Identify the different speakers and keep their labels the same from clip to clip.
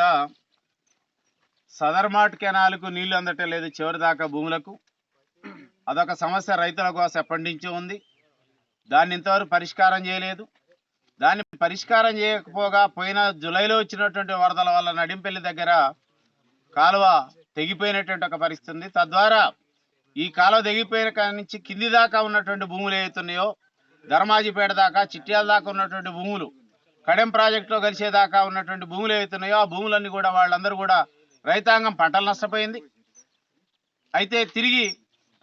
Speaker 1: కూడా సదర్మాట్ కెనాల్కు నీళ్ళు అందటం లేదు చివరి దాకా భూములకు. అదొక సమస్య రైతుల కోసం ఎప్పటి ఉంది. దాన్ని ఇంతవరకు పరిష్కారం చేయలేదు. దాన్ని పరిష్కారం చేయకపోగా పోయిన జూలైలో వచ్చినటువంటి వరదల వల్ల నడింపల్లి దగ్గర కాలువ తెగిపోయినటువంటి ఒక పరిస్థితి ఉంది. తద్వారా ఈ కాలువ తెగిపోయిన నుంచి కింది దాకా ఉన్నటువంటి భూములు ఏవైతున్నాయో ధర్మాజిపేట దాకా చిట్యాల దాకా ఉన్నటువంటి భూములు కడెం ప్రాజెక్టులో కలిసేదాకా ఉన్నటువంటి భూములు ఏవైతున్నాయో ఆ భూములన్నీ కూడా వాళ్ళందరూ కూడా రైతాంగం పంటలు నష్టపోయింది. అయితే తిరిగి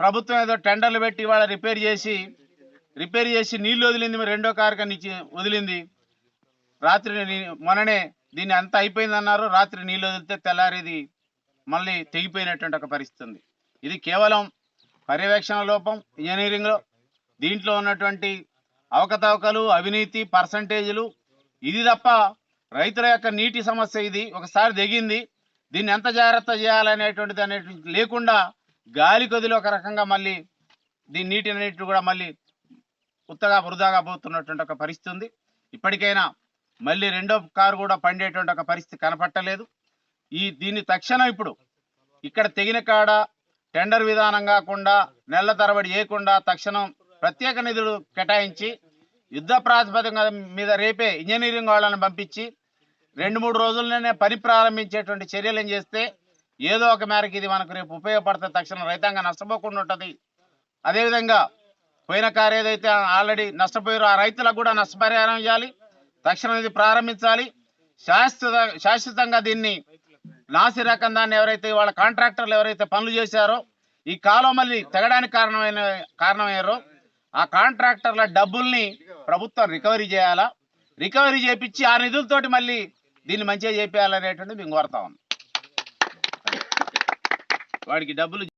Speaker 1: ప్రభుత్వం ఏదో టెండర్లు పెట్టి వాళ్ళ రిపేర్ చేసి రిపేర్ చేసి నీళ్ళు వదిలింది మరి రెండో కారుకని ఇచ్చి వదిలింది. రాత్రి మొన్ననే దీన్ని అంతా అయిపోయిందన్నారు రాత్రి నీళ్ళు వదిలితే తెల్లారేది మళ్ళీ తెగిపోయినటువంటి ఒక పరిస్థితి ఉంది. ఇది కేవలం పర్యవేక్షణ లోపం ఇంజనీరింగ్లో దీంట్లో ఉన్నటువంటి అవకతవకలు అవినీతి పర్సంటేజీలు ఇది తప్ప రైతుల యొక్క నీటి సమస్య ఇది. ఒకసారి దిగింది దీన్ని ఎంత జాగ్రత్త చేయాలనేటువంటిది అనేటువంటి లేకుండా గాలి కొదిలి ఒక రకంగా మళ్ళీ దీని నీటి అనేటి కూడా మళ్ళీ ఉత్తగా వృధాగా పోతున్నటువంటి ఒక పరిస్థితి ఉంది. ఇప్పటికైనా మళ్ళీ రెండో కారు కూడా పండేటువంటి ఒక పరిస్థితి కనపట్టలేదు. ఈ దీన్ని తక్షణం ఇప్పుడు ఇక్కడ తెగిన కాడ టెండర్ విధానం కాకుండా నెల తరబడి చేయకుండా తక్షణం ప్రత్యేక నిధులు కేటాయించి యుద్ధ ప్రాతిపదిక మీద రేపే ఇంజనీరింగ్ వాళ్ళని పంపించి రెండు మూడు రోజుల్లోనే పని ప్రారంభించేటువంటి చర్యలు ఏం చేస్తే ఏదో ఒక మేరకు ఇది మనకు రేపు ఉపయోగపడుతుంది తక్షణం రైతాంగం నష్టపోకుండా ఉంటుంది. అదేవిధంగా పోయిన కారు ఏదైతే ఆల్రెడీ నష్టపోయారో ఆ రైతులకు కూడా నష్టపరిహారం ఇవ్వాలి తక్షణం ఇది ప్రారంభించాలి. శాశ్వత శాశ్వతంగా దీన్ని నాసి రకం దాన్ని ఎవరైతే వాళ్ళ కాంట్రాక్టర్లు ఎవరైతే పనులు చేశారో ఈ కాలం మళ్ళీ తెగడానికి కారణమైన కారణమయ్యారో ఆ కాంట్రాక్టర్ల డబ్బుల్ని ప్రభుత్వం రికవరీ చేయాలా? రికవరీ చేపించి ఆ నిధులతోటి మళ్ళీ దీన్ని మంచిగా చేపేయాలనేటువంటి మేము కోరుతా ఉన్నాం. వాడికి డబ్బులు